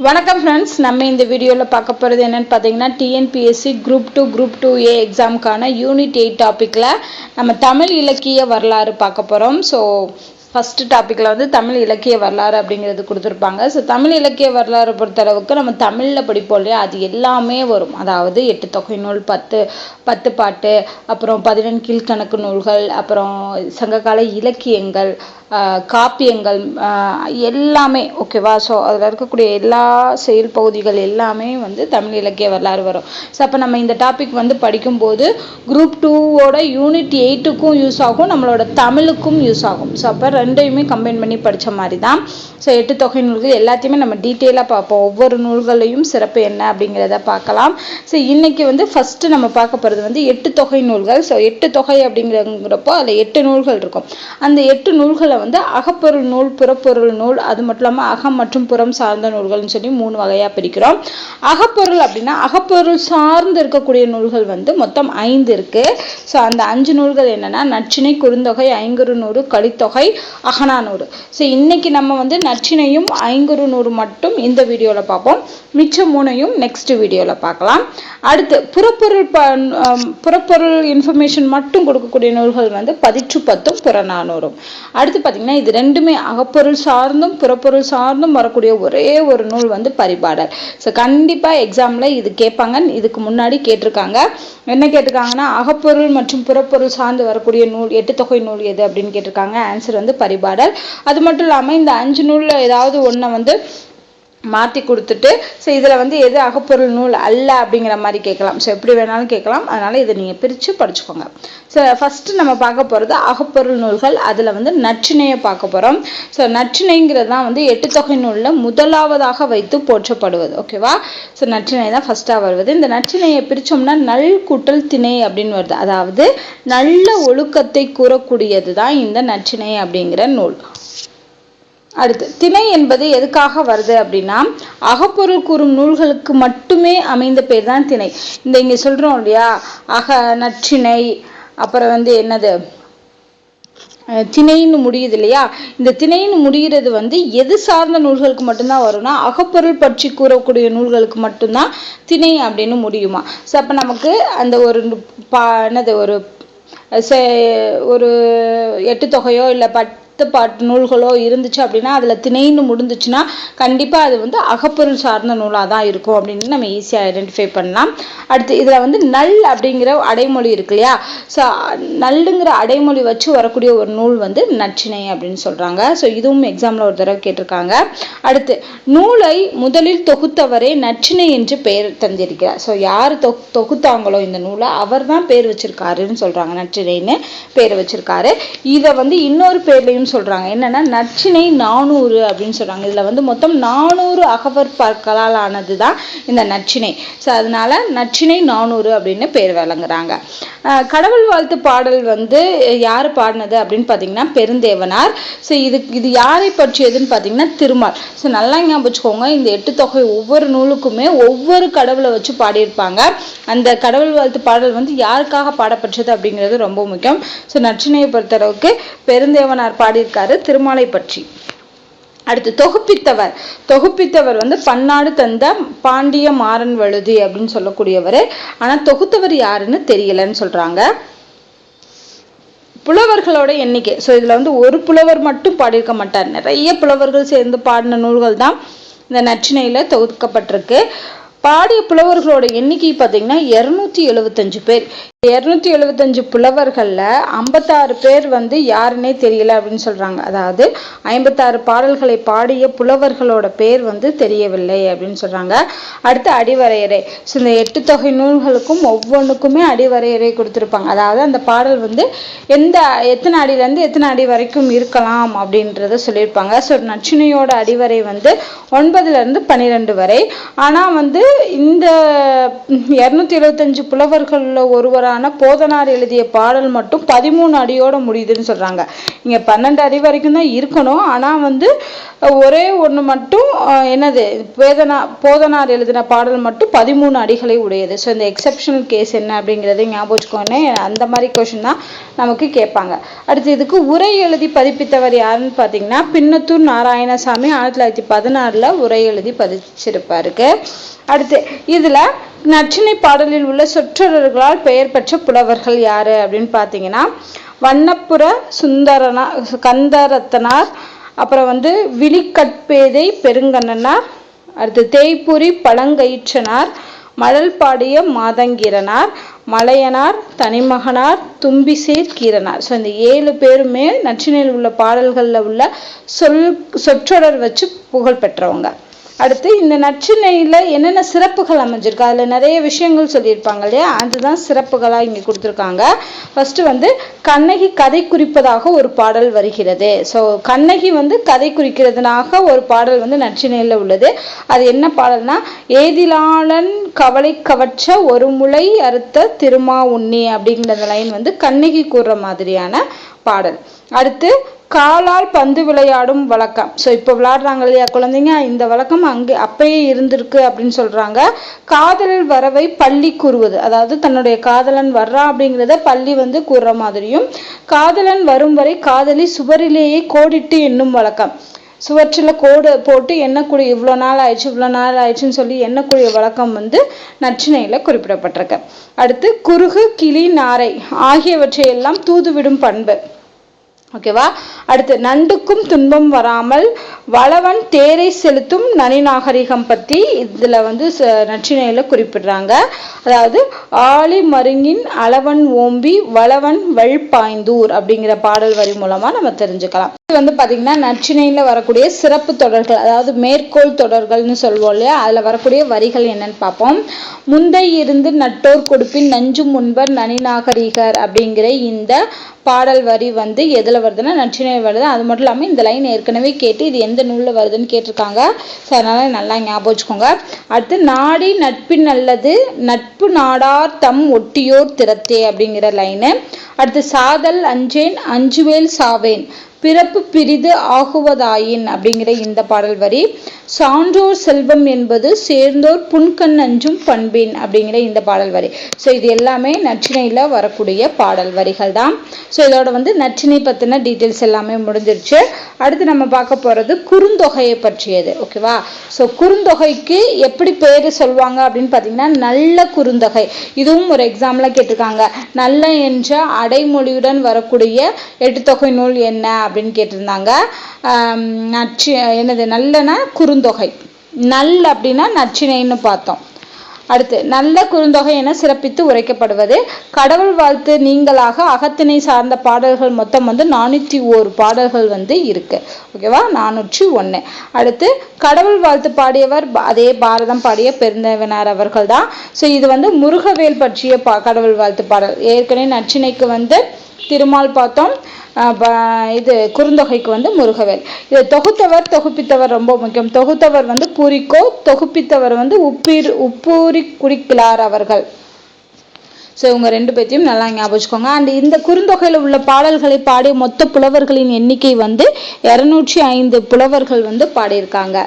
வணக்கம் ஃப்ரெண்ட்ஸ் நம்ம இந்த வீடியோவில் பார்க்க போகிறது என்னென்னு பார்த்தீங்கன்னா TNPSC group two group two A எக்ஸாமுக்கான unit eight டாப்பிக்கில் நம்ம தமிழ் இலக்கிய வரலாறு பார்க்க போகிறோம் ஸோ ஃபஸ்ட்டு டாப்பிக்கில் வந்து தமிழ் இலக்கிய வரலாறு அப்படிங்கிறது கொடுத்துருப்பாங்க. ஸோ தமிழ் இலக்கிய வரலாறு பொறுத்தளவுக்கு நம்ம தமிழில் படிப்போம் இல்லையா? அது எல்லாமே வரும். அதாவது எட்டு தொகை நூல் பத்து பத்து பாட்டு அப்புறம் பதினெண் கீழ்கணக்கு நூல்கள் அப்புறம் சங்ககால இலக்கியங்கள் காப்பியங்கள் எல்லாமே ஓகேவா? ஸோ அதில் இருக்கக்கூடிய எல்லா செயல் பகுதிகள் எல்லாமே வந்து தமிழ் இலக்கிய வரலாறு வரும். ஸோ அப்போ நம்ம இந்த டாபிக் வந்து படிக்கும்போது குரூப் டூவோட யூனிட் எயிட்டுக்கும் யூஸ் ஆகும் நம்மளோட தமிழுக்கும் யூஸ் ஆகும். ஸோ அப்போ ரெண்டையுமே கம்பைன் பண்ணி படித்த மாதிரி தான். ஸோ எட்டு தொகை நூல்கள் எல்லாத்தையுமே நம்ம டீட்டெயிலாக பார்ப்போம். ஒவ்வொரு நூல்களையும் சிறப்பு என்ன அப்படிங்கிறத பார்க்கலாம். ஸோ இன்றைக்கி வந்து ஃபஸ்ட்டு நம்ம பார்க்க போகிறது வந்து எட்டு தொகை நூல்கள். ஸோ எட்டு தொகை அப்படிங்கிறங்கிறப்போ அதில் எட்டு நூல்கள் இருக்கும். அந்த எட்டு நூல்களை வந்து அகப்பொருள் நூல் புறப்பொருள் நூல் அது மட்டும் இல்லாமல் அகம் மற்றும் புறம் சார்ந்த நூல்கள்னு சொல்லி மூணு வகையாக பிரிக்கிறோம். அகப்பொருள் அப்படின்னா அகப்பொருள் சார்ந்து இருக்கக்கூடிய நூல்கள் வந்து மொத்தம் ஐந்து இருக்கு. ஸோ அந்த அஞ்சு நூல்கள் என்னென்னா நச்சினை குறுந்தொகை ஐங்குறு நூறு கலித்தொகை அகனானூறு ஸோ இன்னைக்கு நம்ம வந்து நச்சினையும் ஐங்குறு நூறு மட்டும் இந்த வீடியோவில் பார்ப்போம். மிச்சம் மூணையும் நெக்ஸ்ட் வீடியோவில் பார்க்கலாம். அடுத்து புறப்பொருள் புறப்பொருள் இன்ஃபர்மேஷன் மட்டும் கொடுக்கக்கூடிய நூல்கள் வந்து பதிற்று பத்தும் புறநானூறும். அடுத்து பார்த்தீங்கன்னா இது ரெண்டுமே அகப்பொருள் சார்ந்தும் புறப்பொருள் சார்ந்தும் வரக்கூடிய ஒரே ஒரு நூல் வந்து பரிபாடல். ஸோ கண்டிப்பாக எக்ஸாமில் இது கேட்பாங்க. இதுக்கு முன்னாடி கேட்டிருக்காங்க. என்ன கேட்டிருக்காங்கன்னா அகப்பொருள் மற்றும் புறப்பொருள் சார்ந்து வரக்கூடிய நூல் எட்டு தொகை நூல் எது அப்படின்னு கேட்டிருக்காங்க. ஆன்சர் வந்து பரிபாடல். அது மட்டும் இல்லாமல் இந்த அஞ்சு நூலில் ஏதாவது ஒன்றை வந்து மாற்றி கொடுத்துட்டு ஸோ இதில் வந்து எது அகப்பொருள் நூல் அல்ல அப்படிங்கிற மாதிரி கேட்கலாம். ஸோ எப்படி வேணாலும் கேட்கலாம். அதனால் இதை நீங்கள் பிரித்து படிச்சுக்கோங்க. ஸோ ஃபஸ்ட்டு நம்ம பார்க்க போகிறது அகப்பொருள் நூல்கள். அதில் வந்து நற்றினையை பார்க்க போகிறோம் ஸோ நற்றினைங்கிறது தான் வந்து எட்டு தொகை நூலில் முதலாவதாக வைத்து போற்றப்படுவது. ஓகேவா ஸோ நற்றினை தான் ஃபஸ்ட்டாக வருவது. இந்த நற்றினையை பிரித்தோம்னா நல் குட்டல் திணை அப்படின்னு வருது. அதாவது நல்ல ஒழுக்கத்தை கூறக்கூடியது தான் இந்த நற்றினை அப்படிங்கிற நூல். அடுத்து திணை என்பது எதுக்காக வருது அப்படின்னா அகப்பொருள் கூறும் நூல்களுக்கு மட்டுமே அமைந்த பேர் தான் திணை. இந்த இங்கே சொல்றோம் இல்லையா? அக நற்றிணை அப்புறம் வந்து என்னது? திணைன்னு முடியுது இல்லையா? இந்த திணைன்னு முடிகிறது வந்து எது சார்ந்த நூல்களுக்கு மட்டும்தான் வரும்னா அகப்பொருள் பற்றி கூறக்கூடிய நூல்களுக்கு மட்டும்தான் திணை அப்படின்னு முடியுமா? ஸோ அப்போ நமக்கு அந்த ஒரு பா என்னது ஒரு ஒரு எட்டு தொகையோ இல்லை பட் பாட்டு நூல்களோ இருந்துச்சு அப்படின்னா அதில் திணைன்னு முடிஞ்சிச்சுன்னா கண்டிப்பாக அது வந்து அகப்பொருள் சார்ந்த நூலாக தான் இருக்கும் அப்படின்னு நம்ம ஈஸியாக ஐடென்டிஃபை பண்ணலாம். அடுத்து இதில் வந்து நல் அப்படிங்கிற அடைமொழி இருக்கு இல்லையா? ஸோ நல்லுங்கிற அடைமொழி வச்சு வரக்கூடிய ஒரு நூல் வந்து நச்சினை அப்படின்னு சொல்கிறாங்க ஸோ இதுவும் எக்ஸாமில் ஒரு தடவை கேட்டிருக்காங்க. அடுத்து நூலை முதலில் தொகுத்தவரே நச்சினை என்று பெயர் தந்திருக்கிறார். ஸோ யார் தொ தொகுத்தாங்களோ இந்த நூலை அவர் தான் பேர் வச்சிருக்காருன்னு சொல்கிறாங்க நச்சினைன்னு பேர் வச்சிருக்காரு. இதை வந்து இன்னொரு பேர்லையும் அப்படின்னு சொல்றாங்க. என்னென்னா நச்சினை நானூறு அப்படின்னு சொல்றாங்க. இதில் வந்து மொத்தம் நானூறு அகவர் பற்களால் ஆனது தான் இந்த நச்சினை. ஸோ அதனால நச்சினை நானூறு அப்படின்னு பேர் வழங்குறாங்க கடவுள் வாழ்த்து பாடல் வந்து யார் பாடினது அப்படின்னு பார்த்தீங்கன்னா பெருந்தேவனார். ஸோ இது இது யாரை பற்றியதுன்னு பார்த்தீங்கன்னா திருமால். ஸோ நல்லா ஞாபகம் வச்சுக்கோங்க இந்த எட்டு தொகை ஒவ்வொரு நூலுக்குமே ஒவ்வொரு கடவுளை வச்சு பாடியிருப்பாங்க. அந்த கடவுள் வாழ்த்து பாடல் வந்து யாருக்காக பாடப்பட்டது அப்படிங்கிறது ரொம்ப முக்கியம். ஸோ நச்சினையை பொறுத்தளவுக்கு பெருந்தேவனார் பாடி பாடியிருக்காரு திருமாலை பற்றி. அடுத்து தொகுப்பித்தவர். தொகுப்பித்தவர் வந்து பன்னாடு தந்த பாண்டிய மாறன் வழுதி அப்படின்னு சொல்லக்கூடியவர். ஆனால் தொகுத்தவர் யாருன்னு தெரியலன்னு சொல்கிறாங்க புலவர்களோட எண்ணிக்கை. ஸோ இதில் வந்து ஒரு புலவர் மட்டும் பாடியிருக்க மாட்டார். நிறைய புலவர்கள் சேர்ந்து பாடின நூல்கள் தான் இந்த நச்சினையில் தொகுக்கப்பட்டிருக்கு. பாடிய புலவர்களோட எண்ணிக்கை பார்த்தீங்கன்னா இரநூத்தி எழுபத்தஞ்சு பேர். இரநூத்தி எழுபத்தஞ்சு புலவர்களில் ஐம்பத்தாறு பேர் வந்து யாருன்னே தெரியல அப்படின்னு சொல்கிறாங்க அதாவது ஐம்பத்தாறு பாடல்களை பாடிய புலவர்களோட பேர் வந்து தெரியவில்லை அப்படின்னு சொல்கிறாங்க அடுத்து அடிவரையறை. ஸோ இந்த எட்டு தொகை நூல்களுக்கும் ஒவ்வொன்றுக்குமே அடிவரையறை கொடுத்துருப்பாங்க. அதாவது அந்த பாடல் வந்து எந்த எத்தனை அடியிலேருந்து எத்தனை அடி வரைக்கும் இருக்கலாம் அப்படின்றத சொல்லியிருப்பாங்க. ஸோ நச்சினையோட அடிவரை வந்து ஒன்பதுலேருந்து பன்னிரெண்டு வரை. ஆனால் வந்து இந்த இரநூத்தி எழுபத்தஞ்சு புலவர்களில் ஒருவராக பாடலான போதனார் எழுதிய பாடல் மட்டும் பதிமூணு அடியோட முடியுதுன்னு சொல்றாங்க. இங்க பன்னெண்டு அடி வரைக்கும் தான் இருக்கணும். ஆனா வந்து ஒரே ஒன்று மட்டும் என்னது வேதனா போதனார் எழுதின பாடல் மட்டும் பதிமூணு அடிகளை உடையது. ஸோ இந்த எக்ஸப்ஷனல் கேஸ் என்ன அப்படிங்கிறத ஞாபகம் வச்சுக்கோன்னே அந்த மாதிரி கொஷின் தான் நமக்கு கேட்பாங்க. அடுத்து இதுக்கு உரை எழுதி பதிப்பித்தவர் யாருன்னு பார்த்தீங்கன்னா பின்னத்தூர் நாராயணசாமி ஆயிரத்தி தொள்ளாயிரத்தி பதினாறில் உரை எழுதி பதிச்சிருப்பாருக்கு அடுத்து இதில் நச்சினை பாடலில் உள்ள சொற்றொடர்களால் பெயர் பெற்ற புலவர்கள் யாரு அப்படின்னு பார்த்தீங்கன்னா வண்ணப்புற சுந்தரனா கந்தரத்தனார் அப்புறம் வந்து விழிக்கட்பேதை பெருங்கண்ணனார் அடுத்து தேய்புரி பழங்கயிற்றனார் மழல் பாடிய மலையனார் தனிமகனார் தும்பிசேர் கீரனார். ஸோ இந்த ஏழு பேருமே நச்சினையில் உள்ள பாடல்களில் உள்ள சொல் சொற்றொடர் வச்சு புகழ் பெற்றவங்க. அடுத்து இந்த நச்சினையில் என்னென்ன சிறப்புகள் அமைஞ்சிருக்கு? அதில் நிறைய விஷயங்கள் சொல்லியிருப்பாங்க இல்லையா? அதுதான் சிறப்புகளாக இங்கே கொடுத்துருக்காங்க. ஃபஸ்ட்டு வந்து கண்ணகி கதை குறிப்பதாக ஒரு பாடல் வருகிறது. ஸோ கண்ணகி வந்து கதை குறிக்கிறதுனாக ஒரு பாடல் வந்து நச்சினையில் உள்ளது. அது என்ன பாடல்னா ஏதிலாளன் கவலை கவற்ற ஒரு முளை அறுத்த திருமா உண்ணி அப்படிங்கிற லைன் வந்து கண்ணகி கூறுற மாதிரியான பாடல். அடுத்து காலால் பந்து விளையாடும் வழக்கம். ஸோ இப்போ விளையாடுறாங்க இல்லையா குழந்தைங்க? இந்த வழக்கம் அங்கே அப்பயே இருந்திருக்கு அப்படின்னு சொல்றாங்க. காதலில் வரவை பள்ளி கூறுவது. அதாவது தன்னுடைய காதலன் வர்றா அப்படிங்கிறத பள்ளி வந்து கூறுற மாதிரியும் காதலன் வரும் வரை காதலி சுவரிலேயே கோடிட்டு என்னும் வழக்கம். சுவற்றில் கோடு போட்டு எண்ணக்கூடிய இவ்வளோ நாள் ஆயிடுச்சு இவ்வளோ நாள் ஆயிடுச்சுன்னு சொல்லி எண்ணக்கூடிய வழக்கம் வந்து நச்சினையில் குறிப்பிடப்பட்டிருக்கு. அடுத்து குறுகு கிளி நாரை ஆகியவற்றையெல்லாம் தூதுவிடும் பண்பு. ஓகேவா? அடுத்து நண்டுக்கும் துன்பம் வராமல் வளவன் தேரை செலுத்தும் நனி நாகரிகம் பற்றி இதில் வந்து நற்றினையில் குறிப்பிடுறாங்க. அதாவது ஆளி மருங்கின் அளவன் ஓம்பி வளவன் வழ்பாய்ந்தூர் அப்படிங்கிற பாடல் வரி மூலமாக நம்ம தெரிஞ்சுக்கலாம். இது வந்து பார்த்தீங்கன்னா நற்றினையில் வரக்கூடிய சிறப்பு தொடர்கள் அதாவது மேற்கோள் தொடர்கள்னு சொல்லுவோம் இல்லையா? அதில் வரக்கூடிய வரிகள் என்னன்னு பார்ப்போம். முந்தை இருந்து நட்டோர் கொடுப்பின் நஞ்சு முன்பர் நனி நாகரிகர் அப்படிங்கிற இந்த பாடல் வரி வந்து எதில் வருதுன்னா நற்றினை வருது. அது மட்டும் இல்லாமல் இந்த லைன் ஏற்கனவே கேட்டு இது எந்த நூலில் வருதுன்னு கேட்டிருக்காங்க. ஸோ அதனால் நல்லா ஞாபகம் வச்சுக்கோங்க. அடுத்து நாடி நட்பின் நல்லது நட்பு நாடார் தம் ஒட்டியோர் திறத்தே அப்படிங்கிற லைனு அடுத்து சாதல் அஞ்சேன் அஞ்சுவேல் சாவேன். பிறப்பு பிரிது ஆகுவதாயின் அப்படிங்கிற இந்த பாடல் வரி. சான்றோர் செல்வம் என்பது சேர்ந்தோர் புன்கண் அஞ்சும் பண்பின் அப்படிங்கிற இந்த பாடல் வரி. ஸோ இது எல்லாமே நற்றினையில் வரக்கூடிய பாடல் வரிகள் தான் ஸோ இதோட வந்து நச்சினை பற்றின டீட்டெயில்ஸ் எல்லாமே முடிஞ்சிருச்சு. அடுத்து நம்ம பார்க்க போகிறது குறுந்தொகையை பற்றியது. ஓகேவா ஸோ குறுந்தொகைக்கு எப்படி பேர் சொல்லுவாங்க அப்படின்னு பார்த்தீங்கன்னா நல்ல குறுந்தொகை. இதுவும் ஒரு எக்ஸாம்பிளாக கேட்டிருக்காங்க. நல்ல என்ற அடைமொழியுடன் வரக்கூடிய எட்டு தொகை நூல் என்ன அப்படின்னு கேட்டிருந்தாங்க. நச்சு என்னது நல்லனா குறுந்தொகை. நல் அப்படின்னா நச்சினைன்னு பார்த்தோம். அடுத்து நல்ல குறுந்தொகை என சிறப்பித்து உரைக்கப்படுவது. கடவுள் வாழ்த்து நீங்களாக அகத்தினை சார்ந்த பாடல்கள் மொத்தம் வந்து நானூற்றி ஓரு பாடல்கள் வந்து இருக்கு. ஓகேவா நானூற்றி ஒன்று அடுத்து கடவுள் வாழ்த்து பாடியவர் அதே பாரதம் பாடிய பெருந்தவினார் அவர்கள் தான் ஸோ இது வந்து முருகவேல் பற்றிய பா கடவுள் வாழ்த்து பாடல். ஏற்கனவே நச்சினைக்கு வந்து திருமால் பார்த்தோம். இது குறுந்தொகைக்கு வந்து முருகவேல். இது தொகுத்தவர் தொகுப்பித்தவர் ரொம்ப முக்கியம். தொகுத்தவர் வந்து பூரிக்கோ தொகுப்பித்தவர் வந்து உப்பீர் உப்பூரி குடிக்கிறார் அவர்கள். ஸோ இவங்க ரெண்டு பேர்த்தையும் நல்லா ஞாபகம் அண்ட் இந்த குறுந்தொகையில் உள்ள பாடல்களை பாடிய மொத்த புலவர்களின் எண்ணிக்கை வந்து இரநூற்றி ஐந்து புலவர்கள் வந்து பாடியிருக்காங்க.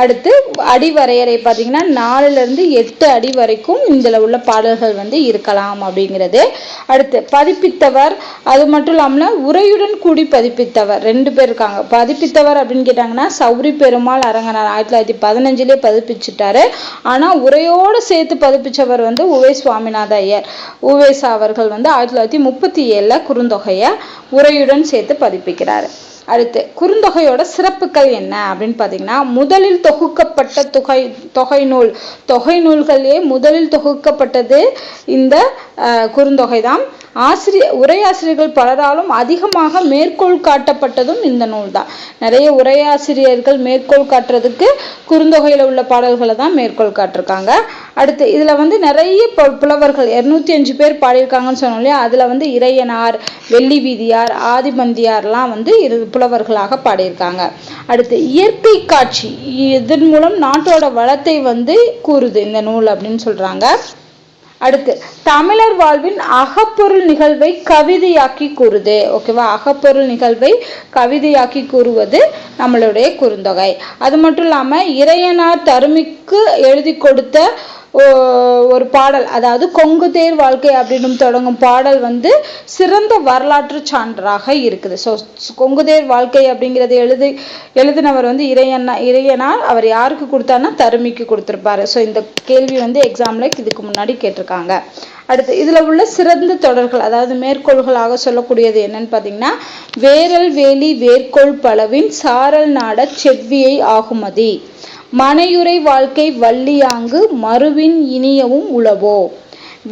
அடுத்து அடி வரையறை பார்த்தீங்கன்னா நாலுலேருந்து எட்டு அடி வரைக்கும் இதில் உள்ள பாடல்கள் வந்து இருக்கலாம் அப்படிங்கிறது. அடுத்து பதிப்பித்தவர் அது மட்டும் இல்லாமல் உரையுடன் கூடி பதிப்பித்தவர். ரெண்டு பேர் இருக்காங்க. பதிப்பித்தவர் அப்படின்னு கேட்டாங்கன்னா சௌரி பெருமாள் அரங்கனார். ஆயிரத்தி தொள்ளாயிரத்தி பதினஞ்சுலேயே பதிப்பிச்சுட்டாரு. ஆனால் உரையோடு சேர்த்து பதிப்பித்தவர் வந்து உவே சுவாமிநாத ஐயர். உவேசா அவர்கள் வந்து ஆயிரத்தி தொள்ளாயிரத்தி முப்பத்தி ஏழில் குறுந்தொகையை உரையுடன் சேர்த்து பதிப்பிக்கிறாரு. அடுத்து குறுந்தொகையோட சிறப்புகள் என்ன அப்படின்னு பார்த்தீங்கன்னா முதலில் தொகுக்கப்பட்ட தொகை தொகை நூல் தொகை நூல்களே முதலில் தொகுக்கப்பட்டது இந்த குறுந்தொகை தான் ஆசிரியர் உரையாசிரியர்கள் பலராலும் அதிகமாக மேற்கோள் காட்டப்பட்டதும் இந்த நூல் தான் நிறைய உரையாசிரியர்கள் மேற்கோள் காட்டுறதுக்கு குறுந்தொகையில் உள்ள பாடல்களை தான் மேற்கோள் காட்டிருக்காங்க. அடுத்து இதில் வந்து நிறைய புலவர்கள் இரநூத்தி அஞ்சு பேர் பாடியிருக்காங்கன்னு சொன்னோம் இல்லையா? அதில் வந்து இறையனார் வெள்ளி வீதியார் ஆதிபந்தியார்லாம் வந்து இரு புலவர்களாக பாடியிருக்காங்க. அடுத்து இயற்கை காட்சி இதன் மூலம் நாட்டோட வளத்தை வந்து கூறுது இந்த நூல் அப்படின்னு சொல்றாங்க. அடுத்து தமிழர் வாழ்வின் அகப்பொருள் நிகழ்வை கவிதையாக்கி கூறுது. ஓகேவா அகப்பொருள் நிகழ்வை கவிதையாக்கி கூறுவது நம்மளுடைய குறுந்தொகை. அது மட்டும் இல்லாமல் இறையனார் தருமிக்கு எழுதி கொடுத்த ஒரு பாடல். அதாவது கொங்கு தேர் வாழ்க்கை அப்படின்னு தொடங்கும் பாடல் வந்து சிறந்த வரலாற்று சான்றாக இருக்குது. ஸோ கொங்கு தேர் வாழ்க்கை அப்படிங்கிறது எழுதி எழுதினவர் வந்து இறையண்ணா இறையனார். அவர் யாருக்கு கொடுத்தாருன்னா தருமிக்கு கொடுத்துருப்பாரு. ஸோ இந்த கேள்வி வந்து எக்ஸாம்ல இதுக்கு முன்னாடி கேட்டிருக்காங்க. அடுத்து இதுல உள்ள சிறந்த தொடர்கள் அதாவது மேற்கோள்களாக சொல்லக்கூடியது என்னன்னு பார்த்தீங்கன்னா வேரல் வேலி வேர்க்கோள் பலவின் சாரல் நாட செவ்வியை ஆகுமதி. மனையுறை வாழ்க்கை வள்ளியாங்கு மறுவின் இனியவும் உளவோ.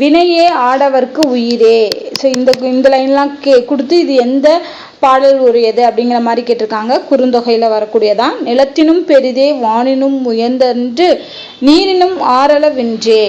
வினையே ஆடவர்க்கு உயிரே. ஸோ இந்த இந்த லைன்லாம் கே கொடுத்து இது எந்த பாடல் உரியது அப்படிங்கிற மாதிரி கேட்டிருக்காங்க. குறுந்தொகையில் வரக்கூடியதான் நிலத்தினும் பெரிதே வானினும் உயர்ந்தன்று நீரினும் ஆறளவின்றே.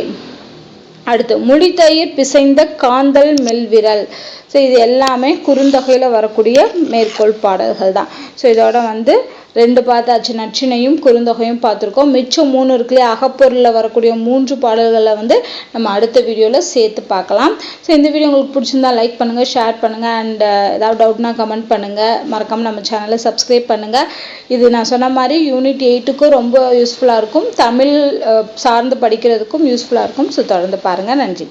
அடுத்து முடித்தயிர் பிசைந்த காந்தல் மெல்விரல். ஸோ இது எல்லாமே குறுந்தொகையில் வரக்கூடிய மேற்கோள் பாடல்கள் தான் ஸோ இதோட வந்து ரெண்டு பார்த்தாச்சு நச்சினையும் குறுந்தொகையும் பார்த்துருக்கோம். மிச்சம் மூணு இருக்குல்லையே? அகப்பொருளில் வரக்கூடிய மூன்று பாடல்களை வந்து நம்ம அடுத்த வீடியோவில் சேர்த்து பார்க்கலாம். ஸோ இந்த வீடியோ உங்களுக்கு பிடிச்சிருந்தா லைக் பண்ணுங்கள் ஷேர் பண்ணுங்கள் அண்ட் uh, ஏதாவது டவுட்னா கமெண்ட் பண்ணுங்கள் மறக்காமல் நம்ம சேனலை சப்ஸ்கிரைப் பண்ணுங்கள் இது நான் சொன்ன மாதிரி யூனிட் எயிட்டுக்கும் ரொம்ப யூஸ்ஃபுல்லாக இருக்கும். தமிழ் uh, சார்ந்து படிக்கிறதுக்கும் யூஸ்ஃபுல்லாக இருக்கும். ஸோ தொடர்ந்து பாருங்கள் நன்றி.